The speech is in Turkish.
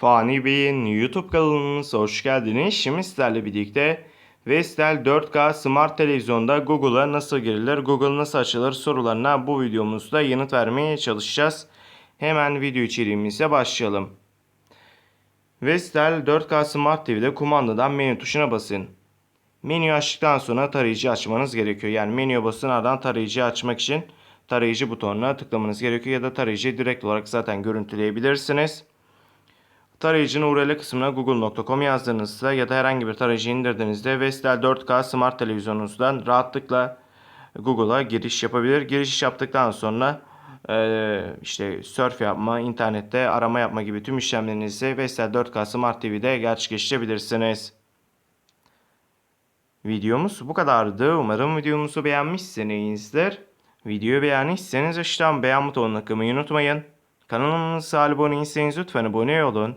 Fani Bey'in YouTube kanalımıza hoş geldiniz. Şimdi sizlerle birlikte Vestel 4K Smart Televizyonda Google'a nasıl girilir, Google nasıl açılır sorularına bu videomuzda yanıt vermeye çalışacağız. Hemen video içeriğimize başlayalım. Vestel 4K Smart TV'de kumandadan menü tuşuna basın. Menüyü açtıktan sonra tarayıcı açmanız gerekiyor. Yani menüye basın ardından tarayıcıyı açmak için tarayıcı butonuna tıklamanız gerekiyor ya da tarayıcıyı direkt olarak zaten görüntüleyebilirsiniz. Tarayıcının URL kısmına google.com yazdığınızda ya da herhangi bir tarayıcı indirdiğinizde Vestel 4K Smart televizyonunuzdan rahatlıkla Google'a giriş yapabilir. Giriş yaptıktan sonra eee, işte surf yapma, internette arama yapma gibi tüm işlemlerinizi Vestel 4K Smart TV'de gerçekleştirebilirsiniz. Videomuz bu kadardı. Umarım videomuzu beğenmişsinizdir. Videoyu beğendiyseniz aşağıdan beğen butonuna tıklamayı unutmayın. Kanalımıza abone değilseniz lütfen abone olun.